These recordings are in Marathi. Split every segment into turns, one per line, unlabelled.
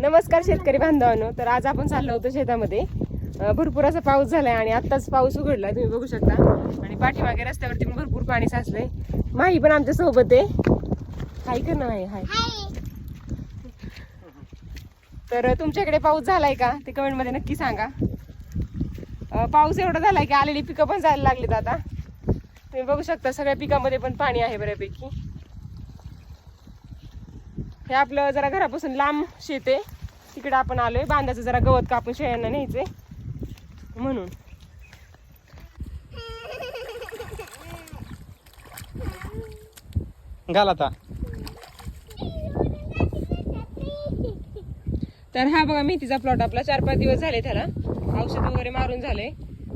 नमस्कार शेतकरी बांधवांनो. तर आज आपण चाललो होतो शेतामध्ये. भरपूर असा पाऊस झालाय आणि आत्ताच पाऊस उघडलाय तुम्ही बघू शकता. आणि पाठीमागे रस्त्यावरती पण भरपूर पाणी साचलंय. माही पण आमच्यासोबत आहे. काय कर ना माही हाय. तर तुमच्याकडे पाऊस झालाय का? ते कमेंटमध्ये नक्की सांगा. पाऊस एवढा झालाय की आलेली पिकं पण जायला लागलीत आता. तुम्ही बघू शकता सगळ्या पिकामध्ये पण पाणी आहे बऱ्यापैकी. हे आपलं जरा घरापासून लांब शेत आहे. तिकडे आपण आलोय. बांधाचं जरा गवत कापून शेळ्यांना न्यायचंय. म्हणून.
घाल आता.
तर हा बघा मेथीचा प्लॉट आपला. चार पाच दिवस झाले त्याला. औषध वगैरे मारून झाले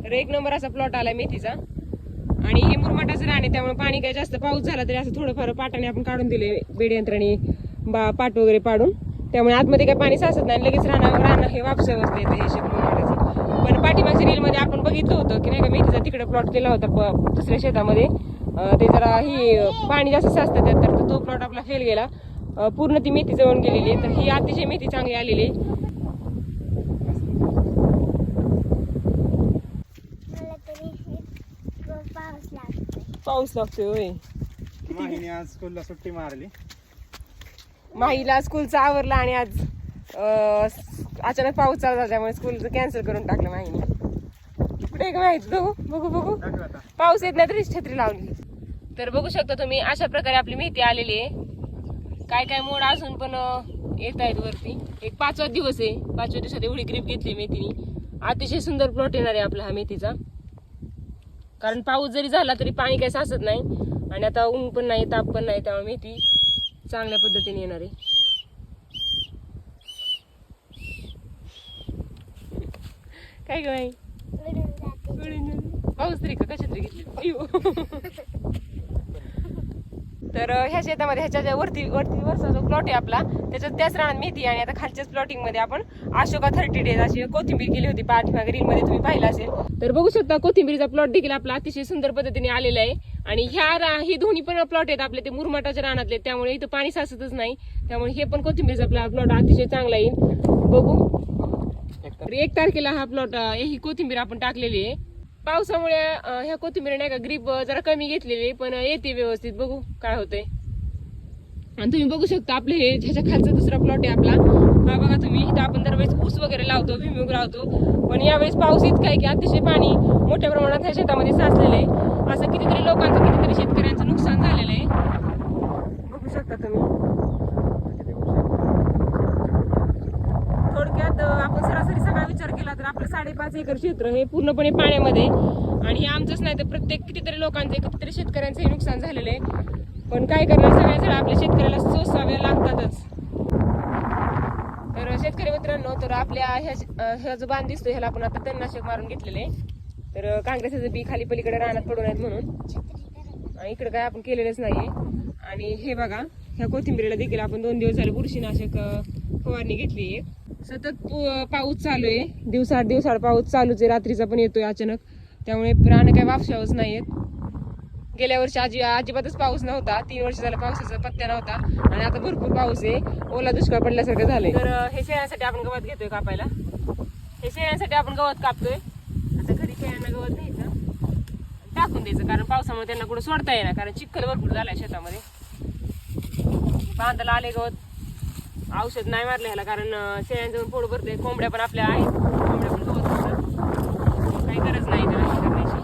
तर एक नंबर असा प्लॉट आलाय मेथीचा. आणि हे मुरमाटाचं आहे त्यामुळे पाणी काय जास्त पाऊस झाला तरी असं थोडंफार पाटाने आपण काढून दिले बेड यंत्राने बा पाट वगैरे पाडून. त्यामुळे आतमध्ये काही पाणी साचत नाही लगेच राहणं राहणं हे वापसा बसलं येतं हे शेत मुरमाटाचं पण पाठीमागच्या रीलमध्ये आपण बघितलं होतं की नाही का मेथीचा तिकडे प्लॉट केला होता प- दुसऱ्या शेतामध्ये. ते जरा ही पाणी जास्त साचतं त्यात तर तो प्लॉट आपला फेल गेला. पूर्ण ती मेथी जवळ गेलेली आहे. तर ही अतिशय मेथी चांगली आलेली आहे.
मला तरी पाऊस लागतोय.
आज स्कूलला सुट्टी मारली?
माहीला स्कूलचं आवरलं आणि आज अचानक पाऊस चालू झाला त्यामुळे स्कूलचं कॅन्सल करून टाकलं माहीने. कुठे आहे का माहिती बघू बघू बघू. पाऊस येत नाही तरी छत्री लावली. तर बघू शकता तुम्ही अशा प्रकारे आपली मेथी आलेली आहे. काय काय मोड अजून पण येत आहेत वरती. एक पाचवा दिवस आहे. पाचव्या दिवसात एवढी ग्रीप घेतली मेथीने अतिशय सुंदर प्लॉट येणार आहे आपला हा मेथीचा कारण पाऊस जरी झाला तरी पाणी काही साचत नाही. आणि आता ऊन पण नाही ताप पण नाही त्यामुळे मेथी चांगल्या पद्धतीने येणार आहे. काय ग बाई?
उडून जाते.
पाऊस तरी का? कशात घेतली. तर ह्या शेतामध्ये ह्याच्या ज्या वरती वरती वरचा जो प्लॉट आहे आपला त्याच्यात त्याच राहणार मेथी आणि आता खालच्याच प्लॉटिंगमध्ये आपण अशोका थर्टी डेज अशी कोथिंबीर केली होती. पाठीमागे मध्ये तुम्ही पाहिलं असेल. तर बघू शकता कोथिंबीरचा प्लॉट देखील आपला अतिशय सुंदर पद्धतीने आलेला आहे. आणि ह्या रा- ही दोन्ही पण प्लॉट आहेत आपले ते मुरमाटाच्या रानातले. त्यामुळे इथं पाणी साचतच नाही. त्यामुळे हे पण कोथिंबीरचा प्लॉट अतिशय चांगला येईल. बघू. एक तारखेला. हा प्लॉट ही कोथिंबीर आपण टाकलेली आहे. पावसामुळे अं, ह्या कोथिंबीर नाही का ग्रीप जरा कमी घेतलेली आहे, पण येते व्यवस्थित. बघू काय होतंय. आणि तुम्ही बघू शकता आपले हे ह्याच्या खालचा दुसरा प्लॉट आहे आपला. हा बघा तुम्ही इथं आपण दरवेळेस ऊस वगैरे लावतो भुईमुग लावतो. पण यावेळेस पाऊस इतका आहे की अतिशय पाणी मोठ्या प्रमाणात ह्या शेतामध्ये साचलेलं आहे. असं कितीतरी लोकांचं कितीतरी शेतकऱ्यांचं नुकसान झालेलं आहे. बघू शकता तुम्ही थोडक्यात अं, आपण सरासरी सगळा विचार केला तर आपलं साडेपाच एकर क्षेत्र हे पूर्णपणे पाण्यामध्ये. आणि हे आमचंच नाही तर प्रत्येक कितीतरी लोकांचे कितीतरी शेतकऱ्यांचं हे नुकसान झालेलं आहे. पण काय करणार सगळ्या झाडं आपल्या शेतकऱ्याला सोसाव्या लागतातच. तर शेतकरी मित्रांनो तर आपल्या ह्या ह्या जो बांध दिसतो ह्याला आपण आता तणनाशक मारून घेतलेलं आहे. तर काँग्रेसचं बी खाली पलीकडे रानात पडून आहेत म्हणून. आणि इकडे काय आपण केलेलंच नाहीये. आणि हे बघा ह्या कोथिंबीरीला देखील आपण दोन दिवस झाले बुरशीनाशक फवारणी घेतली आहे. सतत पु- पाऊस चालू आहे. दिवसाआड दिवसाआड पाऊस चालूच आहे. रात्रीचा पण येतोय अचानक. त्यामुळे प्राण काही वापशावच आहेत गेल्या वर्षी आजी अजिबातच पाऊस नव्हता. तीन वर्ष झाला पावसाचा पत्त्या नव्हता. आणि आता भरपूर पाऊस आहे. ओला दुष्काळ पडल्यासारखं झालंय. तर हे शेळ्यासाठी आपण गवत घेतोय कापायला. हे शेळ्यासाठी आपण गवत कापतोय. आता घरी शेळ्यांना गवत नाही. टाकून द्यायचं कारण पावसामुळे त्यांना कुठं सोडता येणार कारण चिखल भरपूर झालाय शेतामध्ये. बांधाला आले गवत. औषध नाही मारलं ह्याला कारण शेळ्यांचं पण पोट भरते कोंबड्या पण आपल्या आहेत. कोंबड्या पण गवत काही गरज नाही त्याला हे करण्याची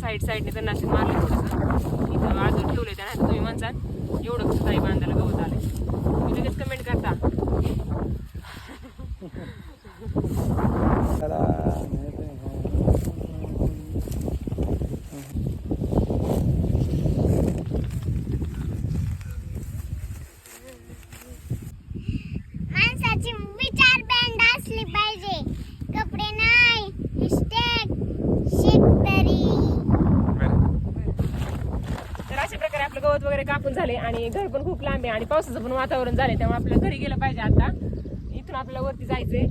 साईड साईडने तर नाशिक मारले थोडंसं. इथं आजून ठेवलं त्या नाही तुम्ही म्हणसाल एवढं कसं ताई बांधायला गवत आले तुम्ही लगेच कमेंट करता
माणसाची विचार बँड असली पाहिजे कपडे नाही मिस्टेक शेतकरी
तर अशा प्रकारे आपलं पण झाले आणि घर पण खूप लांब आहे आणि पावसाचं पण वातावरण झालं त्यामुळे आपल्याला घरी गेलं पाहिजे आता. इथून आपल्याला वरती जायचंय.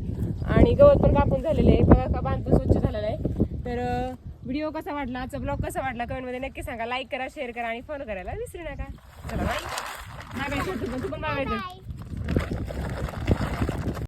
आणि गवत पण कापून झालेलं आहे. बघा का बांध पण स्वच्छ झालेलं आहे. तर व्हिडिओ कसा वाटला आजचा ब्लॉग कसा वाटला कमेंटमध्ये नक्की सांगा. लाईक करा शेअर करा आणि फॉलो करायला विसरू नका. चला बाय तू पण
मागायचं